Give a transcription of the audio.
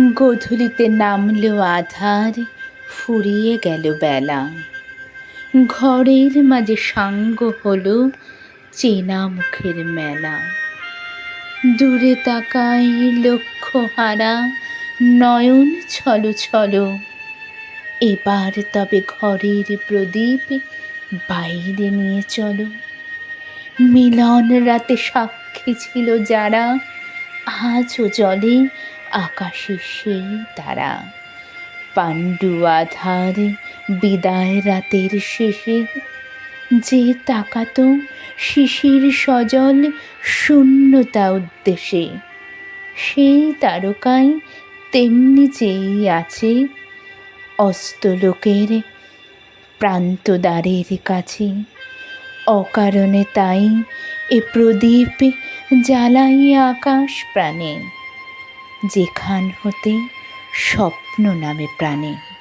গোধূলিতে নামলো আধার, ফুরিয়ে গেল বেলা। ঘরের মাঝে সাঙ্গ হলো চেনা মুখের মেলা। দূরে তাকাই লক্ষ্য হারা, নয়ন ছলো ছলো। এবার তবে ঘরের প্রদীপ বাইরে নিয়ে চলো। মিলন রাতে সাক্ষী ছিল যারা, আজও জলে আকাশে সেই তারা। পাণ্ডু আধার বিদায় রাতের শেষে যে তাকাত শিশির সজল শূন্যতা উদ্দেশে সেই তারকায় তেমনি চেয়েই আছে অস্তলোকের প্রান্তদ্বারের কাছে। অকারণে তাই এ প্রদীপ জ্বালাই আকাশ প্রাণে। যেখান হতে স্বপ্ন নামে প্রাণে।